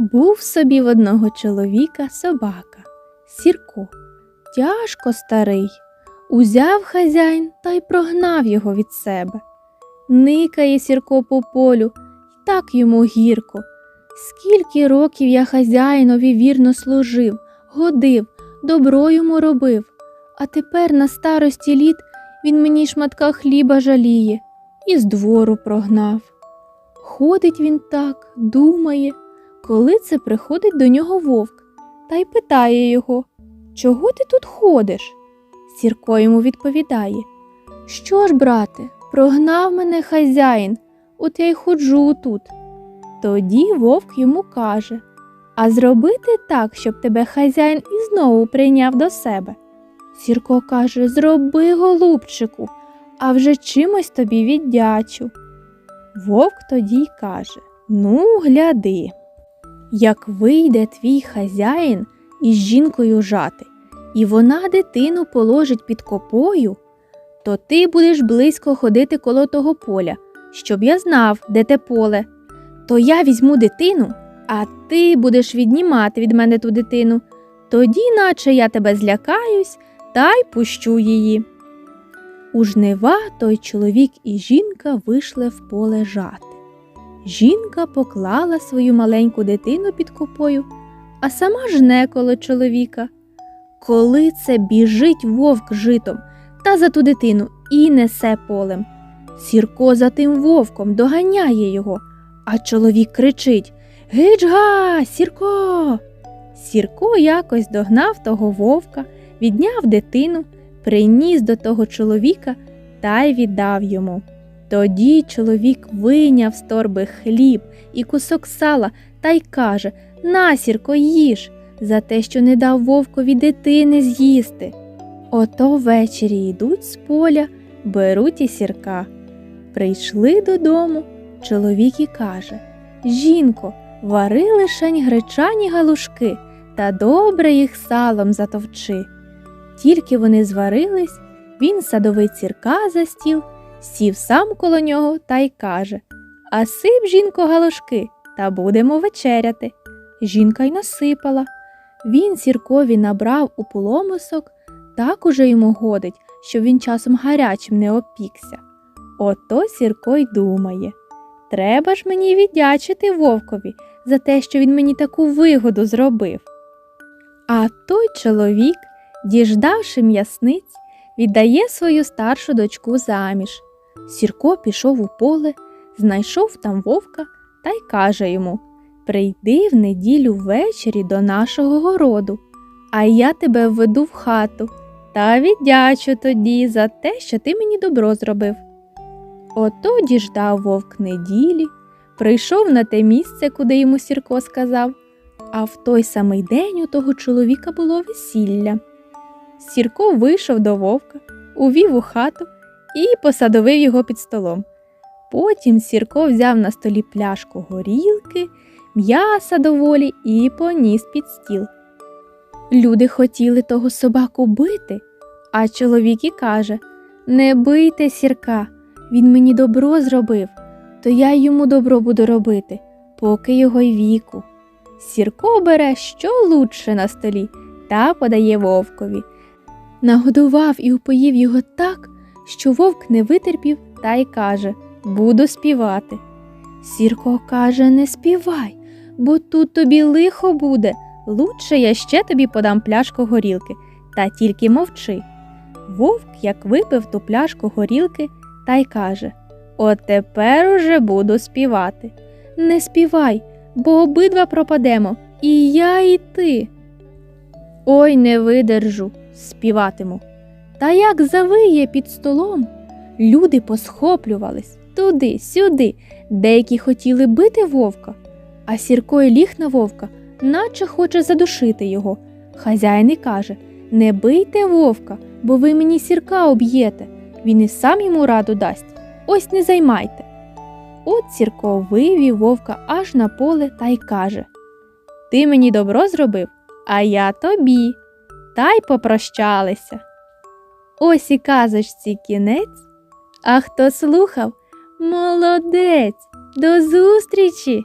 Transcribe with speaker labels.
Speaker 1: Був собі в одного чоловіка собака, Сірко, тяжко старий. Узяв хазяїн та й прогнав його від себе. Никає Сірко по полю, й так йому гірко. Скільки років я хазяїнові вірно служив, годив, добро йому робив, а тепер на старості літ він мені шматка хліба жаліє і з двору прогнав. Ходить він так, думає, коли це приходить до нього вовк, та й питає його, чого ти тут ходиш? Сірко йому відповідає, що ж, брате, прогнав мене хазяїн, от я й ходжу тут. Тоді вовк йому каже А зробити так, щоб тебе хазяїн і знову прийняв до себе. Сірко каже Зроби, голубчику, а вже чимось тобі віддячу. Вовк тоді й каже Ну, гляди. Як вийде твій хазяїн із жінкою жати, і вона дитину положить під копою, то ти будеш близько ходити коло того поля, щоб я знав, де те поле. То я візьму дитину, а ти будеш віднімати від мене ту дитину. Тоді, наче я тебе злякаюсь та й пущу її. У жнива той чоловік і жінка вийшли в поле жати. Жінка поклала свою маленьку дитину під копою, а сама жне коло чоловіка. Коли це біжить вовк житом та за ту дитину і несе полем. Сірко за тим вовком доганяє його, а чоловік кричить Гич га, Сірко. Сірко якось догнав того вовка, відняв дитину, приніс до того чоловіка та й віддав йому. Тоді чоловік вийняв з торби хліб і кусок сала та й каже Насірко, їж за те, що не дав вовкові дитини з'їсти. Ото ввечері йдуть з поля, беруть і сірка. Прийшли додому, чоловік і каже Жінко, вари лишень гречані галушки та добре їх салом затовчи. Тільки вони зварились, він садовий сірка за стіл, сів сам коло нього та й каже А сип, жінко, галушки, та будемо вечеряти. Жінка й насипала. Він сіркові набрав у поломисок, так уже йому годить, щоб він часом гарячим не опікся. Ото Сірко й думає треба ж мені віддячити вовкові за те, що він мені таку вигоду зробив. А той чоловік, діждавши м'ясниць, віддає свою старшу дочку заміж. Сірко пішов у поле, знайшов там вовка та й каже йому Прийди в неділю ввечері до нашого городу, а я тебе введу в хату та віддячу тоді за те, що ти мені добро зробив. Ото діждав вовк неділі, прийшов на те місце, куди йому Сірко сказав, а в той самий день у того чоловіка було весілля. Сірко вийшов до вовка, увів у хату і посадовив його під столом. Потім Сірко взяв на столі пляшку горілки, м'яса доволі і поніс під стіл. Люди хотіли того собаку бити, а чоловік і каже Не бийте сірка, він мені добро зробив, то я йому добро буду робити, поки його й віку. Сірко бере що лучше на столі та подає вовкові. Нагодував і упоїв його так, що вовк не витерпів та й каже Буду співати. Сірко каже Не співай, бо тут тобі лихо буде. Лучше я ще тобі подам пляшку горілки, та тільки мовчи. Вовк, як випив ту пляшку горілки, та й каже От тепер уже буду співати. Не співай, бо обидва пропадемо, і я, і ти. Ой, не видержу, співатиму. Та як завиє під столом, люди посхоплювались туди, сюди, деякі хотіли бити вовка, а Сірко й ліг на вовка, наче хоче задушити його. Хазяїн і каже Не бийте вовка, бо ви мені сірка об'єте. Він і сам йому раду дасть. Ось не займайте. От Сірко вивів вовка аж на поле та й каже Ти мені добро зробив, а я тобі. Та й попрощалися. Ось і казочці кінець. А хто слухав? Молодець! До зустрічі!